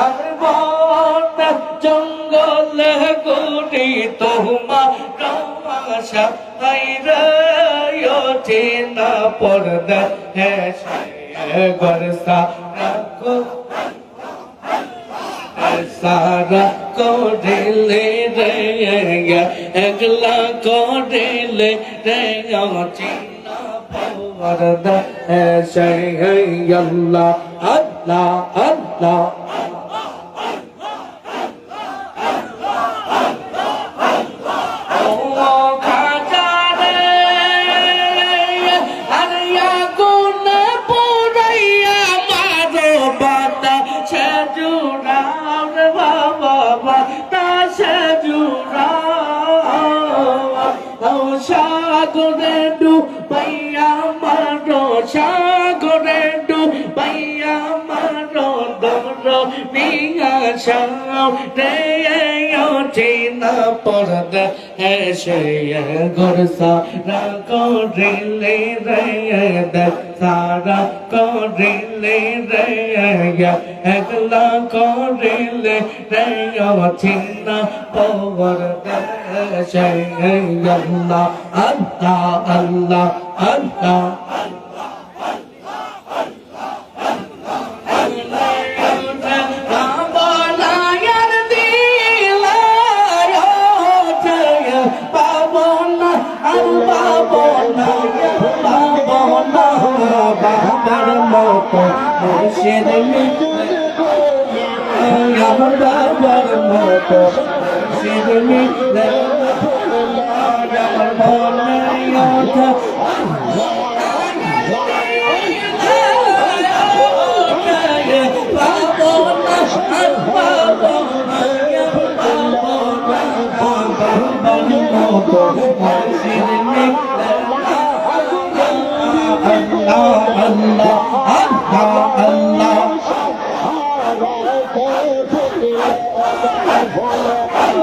আর বন জঙ্গলে গুড়ি তোমার রমাশা ওঠে না পর্দা। হ্যাঁ গরসা রাখো সারা করিলে রে একলা করিলে রে চিনা পর্দা। হ্যাঁ আল্লাহ আল্লাহ আল্লাহ। সাগরে ডু পাইয়া মারো সাগরে সাও রে চিনা পরদ এসে গরসা করিলে রে সারা করিলে রে একলা করিলে রে চিনা পরদ এসে আল্লাহ আল্লাহ আল্লাহ আল্লাহ মুর্শিদ বাবার মতো মুর্শিদ আমার মনে ওঠা Allah, Allah,